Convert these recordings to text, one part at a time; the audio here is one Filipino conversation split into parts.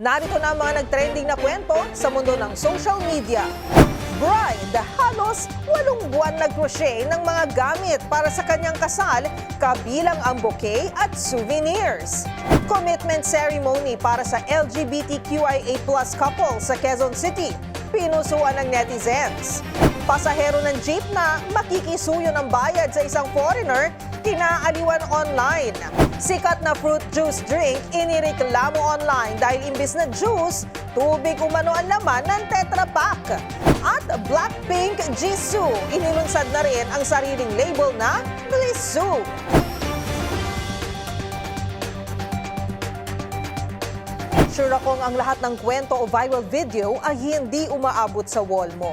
Narito na ang mga nagtrending na kwento sa mundo ng social media. Bride, halos walong buwan nag-crochet ng mga gamit para sa kanyang kasal, kabilang ang bouquet at souvenirs. Commitment ceremony para sa LGBTQIA plus couple sa Quezon City, pinusuan ng netizens. Pasahero ng jeep na makikisuyo ng bayad sa isang foreigner, kinaaliwan online. Sikat na fruit juice drink inireklamo online dahil imbis na juice, tubig umano ang laman ng Tetra Pak. At Blackpink Jisoo, inilunsad na rin ang sariling label na Blissoo. Sure akong ang lahat ng kwento o viral video ay hindi umaabot sa wall mo.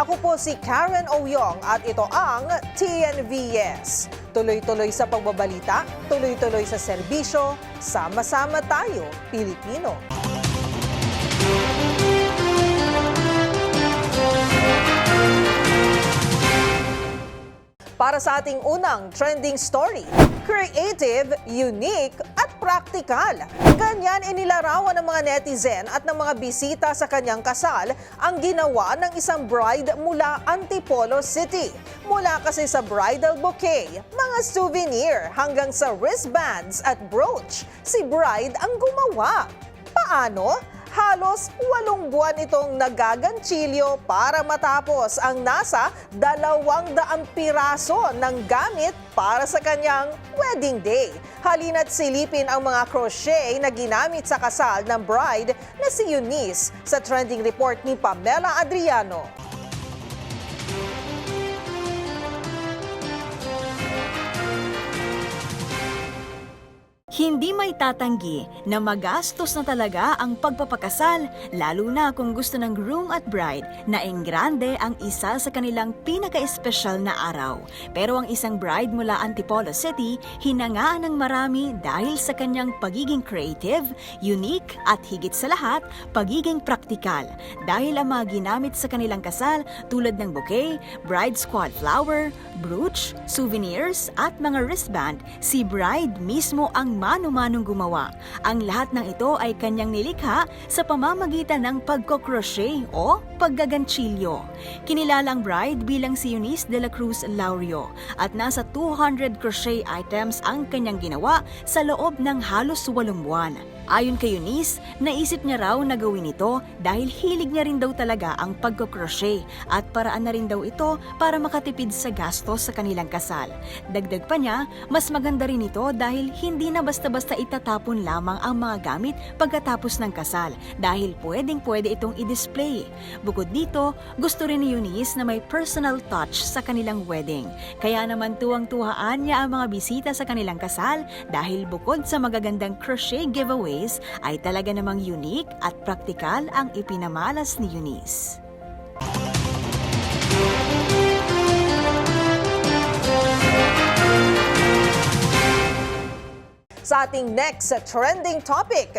Ako po si Karen Oyong at ito ang TNVS. Tuloy-tuloy sa pagbabalita, tuloy-tuloy sa serbisyo, sama-sama tayo, Pilipino. Para sa ating unang trending story, creative, unique at practical. Ganyan inilarawan ng mga netizen at ng mga bisita sa kanyang kasal ang ginawa ng isang bride mula Antipolo City. Mula kasi sa bridal bouquet, mga souvenir hanggang sa wristbands at brooch, si bride ang gumawa. Paano? Halos walong buwan itong nagaganchilyo para matapos ang nasa dalawang daang piraso ng gamit para sa kanyang wedding day. Halina't silipin ang mga crochet na ginamit sa kasal ng bride na si Eunice sa trending report ni Pamela Adriano. Hindi may tatanggi na magastos na talaga ang pagpapakasal, lalo na kung gusto ng groom at bride na enggrande ang isa sa kanilang pinaka-espesyal na araw. Pero ang isang bride mula Antipolo City, hinangaan ng marami dahil sa kanyang pagiging creative, unique at higit sa lahat, pagiging praktikal. Dahil ang mga ginamit sa kanilang kasal tulad ng bouquet, bride squad flower, brooch, souvenirs at mga wristband, si bride mismo ang mano-manong gumawa. Ang lahat ng ito ay kanyang nilikha sa pamamagitan ng pagkocrochet o paggaganchilyo. Kinilala ang bride bilang si Eunice de la Cruz Laurio at nasa 200 crochet items ang kanyang ginawa sa loob ng halos walong buwan. Ayon kay Eunice, naisip niya raw na gawin ito dahil hilig niya rin daw talaga ang pagkocrochet at paraan na rin daw ito para makatipid sa gastos sa kanilang kasal. Dagdag pa niya, mas maganda rin ito dahil hindi na basta-basta itatapon lamang ang mga gamit pagkatapos ng kasal dahil pwedeng pwede itong i-display. Bukod dito, gusto rin ni Eunice na may personal touch sa kanilang wedding. Kaya naman tuwang-tuhaan niya ang mga bisita sa kanilang kasal dahil bukod sa magagandang crochet giveaways, ay talaga namang unique at praktikal ang ipinamalas ni Eunice. Sa ating next trending topic,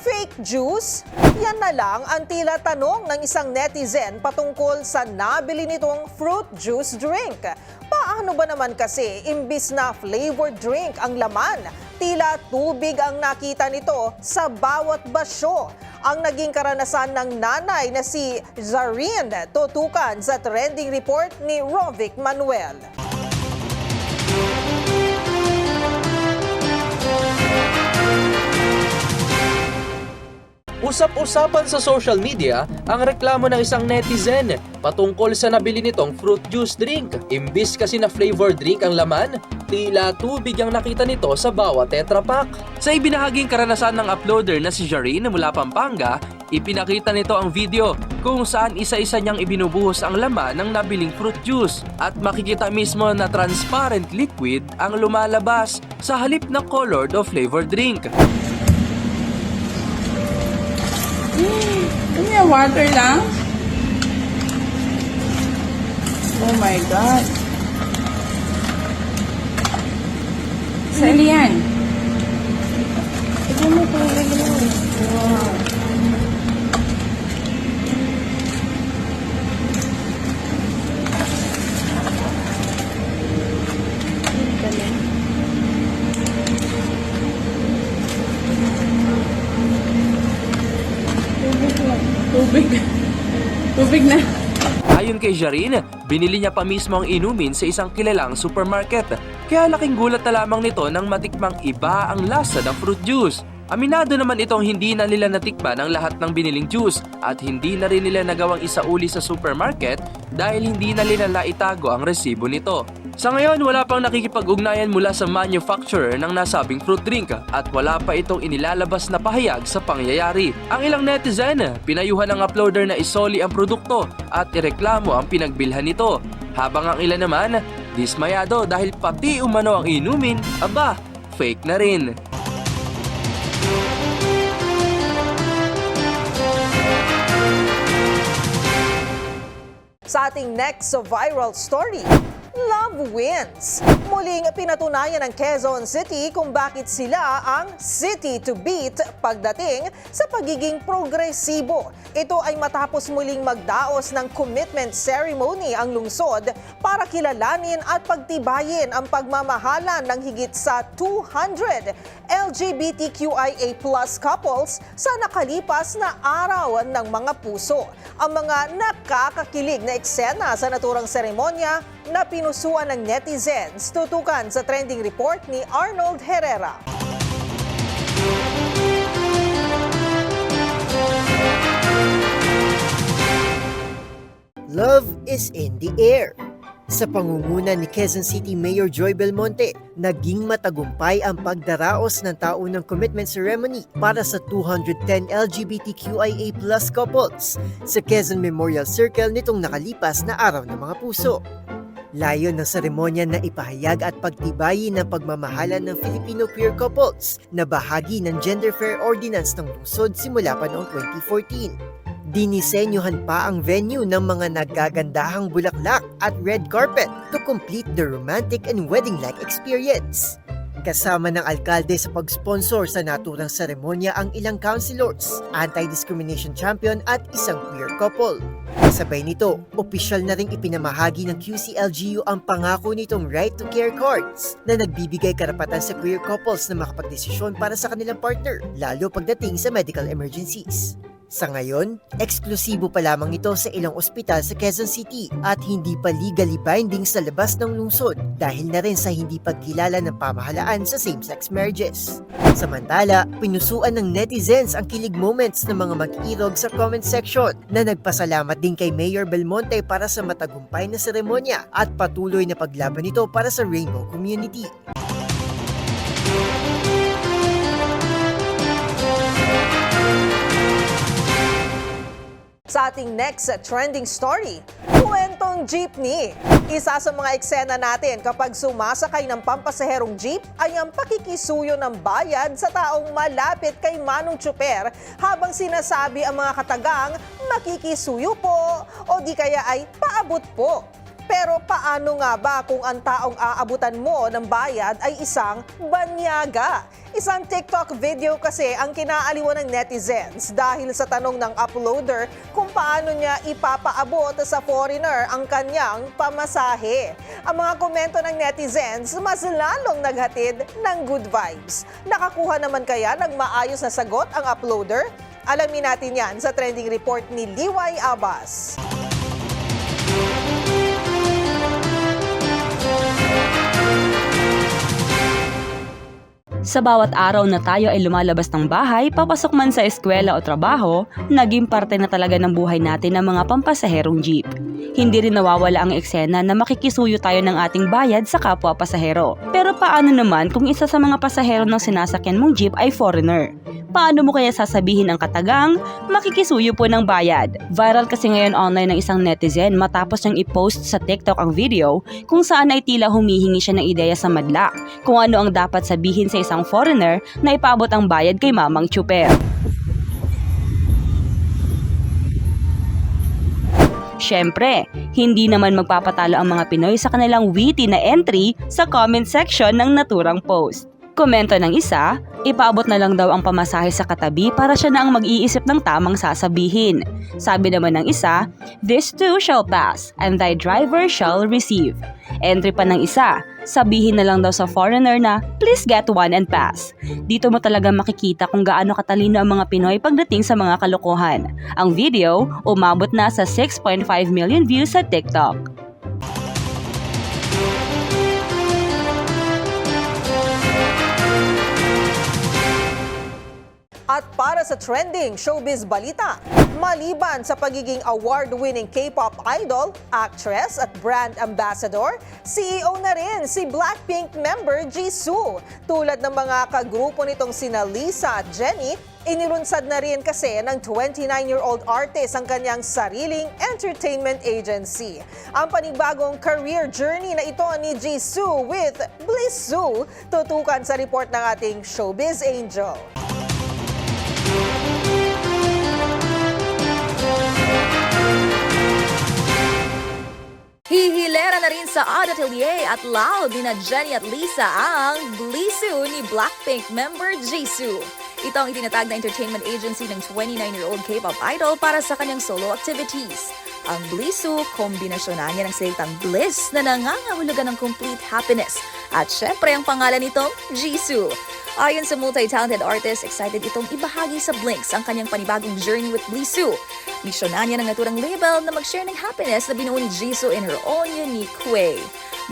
fake juice? Yan na lang ang tila tanong ng isang netizen patungkol sa nabili nitong fruit juice drink. Paano ba naman kasi imbis na flavored drink ang laman, tila tubig ang nakita nito sa bawat basyo? Ang naging karanasan ng nanay na si Zarin tutukan sa trending report ni Rovic Manuel. Usap-usapan sa social media ang reklamo ng isang netizen patungkol sa nabili nitong fruit juice drink. Imbis kasi na flavored drink ang laman, tila tubig ang nakita nito sa bawat Tetra Pak. Sa ibinahaging karanasan ng uploader na si Jareen mula Pampanga, ipinakita nito ang video kung saan isa-isa niyang ibinubuhos ang laman ng nabiling fruit juice at makikita mismo na transparent liquid ang lumalabas sa halip na colored o flavored drink. Ano yan, water lang? Oh my God. Saan yan? Ito mo po. Wow. Tubig. Tubig na. Ayon kay Jarin, binili niya pa mismo ang inumin sa isang kilalang supermarket. Kaya laking gulat na lamang nito nang matikmang iba ang lasa ng fruit juice. Aminado naman itong hindi na nila natikman ang lahat ng biniling juice at hindi na rin nila nagawang isauli sa supermarket dahil hindi na nila naitago ang resibo nito. Sa ngayon, wala pang nakikipag-ugnayan mula sa manufacturer ng nasabing fruit drink at wala pa itong inilalabas na pahayag sa pangyayari. Ang ilang netizen, pinayuhan ng uploader na isoli ang produkto at ireklamo ang pinagbilhan nito. Habang ang ilan naman, dismayado dahil pati umano ang inumin, aba, fake na rin. Sa ating next viral story, Love Wins. Muling pinatunayan ng Quezon City kung bakit sila ang city to beat pagdating sa pagiging progresibo. Ito ay matapos muling magdaos ng commitment ceremony ang lungsod para kilalanin at pagtibayin ang pagmamahalan ng higit sa 200 LGBTQIA couples sa nakalipas na araw ng mga puso. Ang mga nakakakilig na eksena sa naturang seremonya na pinusuan ng netizens tutukan sa trending report ni Arnold Herrera. Love is in the air. Sa pangunguna ni Quezon City Mayor Joy Belmonte, naging matagumpay ang pagdaraos ng taunang commitment ceremony para sa 210 LGBTQIA plus couples sa Quezon Memorial Circle nitong nakalipas na araw ng mga puso. Layon ng seremonya na ipahayag at pagtibayin ng pagmamahalan ng Filipino queer couples na bahagi ng Gender Fair Ordinance ng lungsod simula pa noong 2014. Dinisenyohan pa ang venue ng mga naggagandahang bulaklak at red carpet to complete the romantic and wedding-like experience. Kasama ng alkalde sa pag-sponsor sa naturang seremonya ang ilang councilors, anti-discrimination champion at isang queer couple. Sabay nito, opisyal na ring ipinamahagi ng QCLGU ang pangako nitong Right to Care Cards na nagbibigay karapatan sa queer couples na makapagdesisyon para sa kanilang partner, lalo pagdating sa medical emergencies. Sa ngayon, eksklusibo pa lamang ito sa ilang ospital sa Quezon City at hindi pa legally binding sa labas ng lungsod dahil na rin sa hindi pagkilala ng pamahalaan sa same-sex marriages. Samantala, pinusuan ng netizens ang kilig moments ng mga mag-irog sa comment section na nagpasalamat din kay Mayor Belmonte para sa matagumpay na seremonya at patuloy na paglaban nito para sa rainbow community. Sa ating next trending story, kwentong jeepney. Isa sa mga eksena natin kapag sumasakay ng pampasaherong jeep ay ang pakikisuyo ng bayad sa taong malapit kay Manong Chuper habang sinasabi ang mga katagang makikisuyo po o di kaya ay paabot po. Pero paano nga ba kung ang taong aabutan mo ng bayad ay isang banyaga? Isang TikTok video kasi ang kinaaliwan ng netizens dahil sa tanong ng uploader kung paano niya ipapaabot sa foreigner ang kanyang pamasahe. Ang mga komento ng netizens mas lalong naghatid ng good vibes. Nakakuha naman kaya ng maayos na sagot ang uploader? Alamin natin yan sa trending report ni Liway Abbas. Sa bawat araw na tayo ay lumalabas ng bahay, papasok man sa eskwela o trabaho, naging parte na talaga ng buhay natin ang mga pampasaherong jeep. Hindi rin nawawala ang eksena na makikisuyo tayo ng ating bayad sa kapwa pasahero. Pero paano naman kung isa sa mga pasahero ng sinasakyan mong jeep ay foreigner? Paano mo kaya sasabihin ang katagang, makikisuyo po ng bayad? Viral kasi ngayon online ng isang netizen matapos niyang i-post sa TikTok ang video kung saan ay tila humihingi siya ng ideya sa madla kung ano ang dapat sabihin sa isang foreigner na ipaabot ang bayad kay Mamang Chuper. Syempre, hindi naman magpapatalo ang mga Pinoy sa kanilang witty na entry sa comment section ng naturang post. Komento ng isa, ipaabot na lang daw ang pamasahe sa katabi para siya na ang mag-iisip ng tamang sasabihin. Sabi naman ng isa, This too shall pass, and thy driver shall receive. Entry pa ng isa, sabihin na lang daw sa foreigner na, please get one and pass. Dito mo talaga makikita kung gaano katalino ang mga Pinoy pagdating sa mga kalokohan. Ang video, umabot na sa 6.5 million views sa TikTok. At para sa trending showbiz balita, maliban sa pagiging award-winning K-pop idol, actress at brand ambassador, CEO na rin si Blackpink member Jisoo. Tulad ng mga kagrupo nitong sina Lisa at Jennie, inilunsad na rin kasi ng 29-year-old artist ang kanyang sariling entertainment agency. Ang panibagong career journey na ito ni Jisoo with Blissoo, tutukan sa report ng ating showbiz angel. Hihilera na rin sa Odd Atelier at loud ni na Jenny at Lisa ang Blisu ni Blackpink member Jisoo. Ito ang itinatag na entertainment agency ng 29-year-old K-pop idol para sa kanyang solo activities. Ang Blisu, kombinasyonan niya ng salitang bliss na nangangahulugan ng complete happiness. At syempre ang pangalan nitong Jisoo. Ayon sa multi-talented artist, excited itong ibahagi sa Blinks ang kanyang panibagong journey with Blisu. Misyonan niya ng naturang label na mag-share ng happiness na binuo ni Jisoo in her own unique way.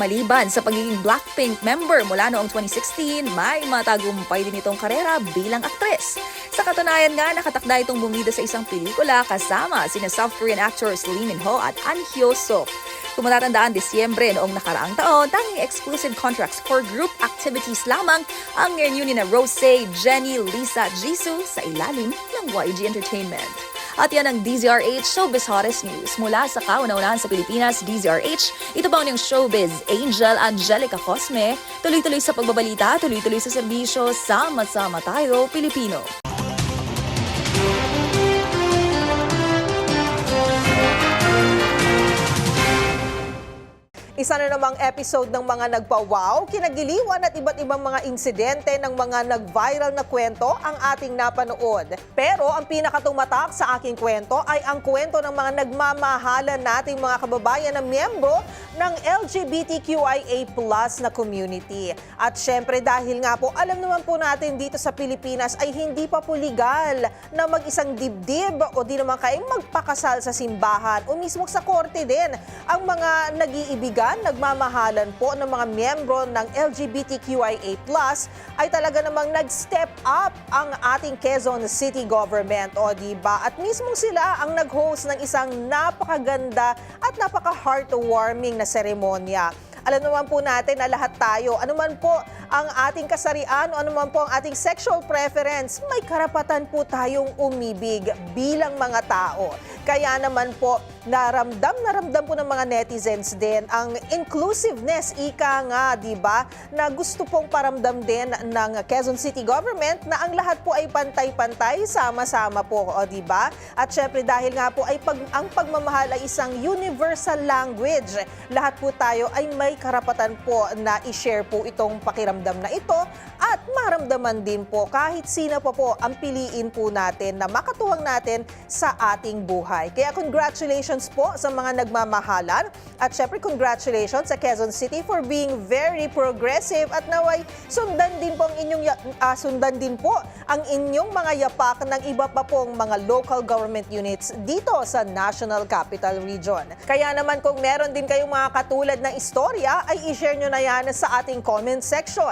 Maliban sa pagiging Blackpink member mula noong 2016, may matagumpay din itong karera bilang aktres. Sa katunayan nga, nakatakda itong bumida sa isang pelikula kasama sina South Korean actors Lee Min-ho at An Hyo-suk. Kung matatandaan, Disyembre noong nakaraang taon, tanging exclusive contracts for group activities lamang ang reunion na Rose, Jenny, Lisa, Jisoo sa ilalim ng YG Entertainment. At yan ang DZRH Showbiz Hottest News. Mula sa kauna-unahan sa Pilipinas, DZRH, ito ba ang Showbiz Angel Angelica Cosme. Tuloy-tuloy sa pagbabalita, tuloy-tuloy sa serbisyo, sama-sama tayo, Pilipino. Isa na namang episode ng mga nagpa-wow, kinagiliwan at iba't ibang mga insidente ng mga nag-viral na kwento ang ating napanood. Pero ang pinakatumatak sa aking kwento ay ang kwento ng mga nagmamahalan nating mga kababayan na miyembro ng LGBTQIA na community. At syempre dahil nga po, alam naman po natin dito sa Pilipinas ay hindi pa po legal na mag-isang dibdib o di naman kayo magpakasal sa simbahan o mismo sa korte din ang mga nag-iibigan, nagmamahalan po ng mga miyembro ng LGBTQIA+, ay talaga namang nag-step up ang ating Quezon City Government, o di ba? At mismo sila ang nag-host ng isang napakaganda at napaka-heartwarming na seremonya. Alam naman po natin na lahat tayo, anuman po ang ating kasarian o anuman po ang ating sexual preference, may karapatan po tayong umibig bilang mga tao. Kaya naman po, naramdam na ramdam po ng mga netizens din ang inclusiveness, ika nga, di ba, na gusto pong paramdam din ng Quezon City Government na ang lahat po ay pantay-pantay, sama-sama po, di ba? At syempre dahil nga po ay pag, ang pagmamahal ay isang universal language, lahat po tayo ay may karapatan po na i-share po itong pakiramdam na ito at maramdaman din po kahit sino pa po ang piliin po natin na makatuwang natin sa ating buhay. Kaya congratulations po sa mga nagmamahalan at syempre congratulations sa Quezon City for being very progressive at naway sundan din po ang inyong ah, sundan din po ang inyong mga yapak ng iba pa pong mga local government units dito sa National Capital Region. Kaya naman kung meron din kayong mga katulad ng istorya ay i-share nyo na yan sa ating comment section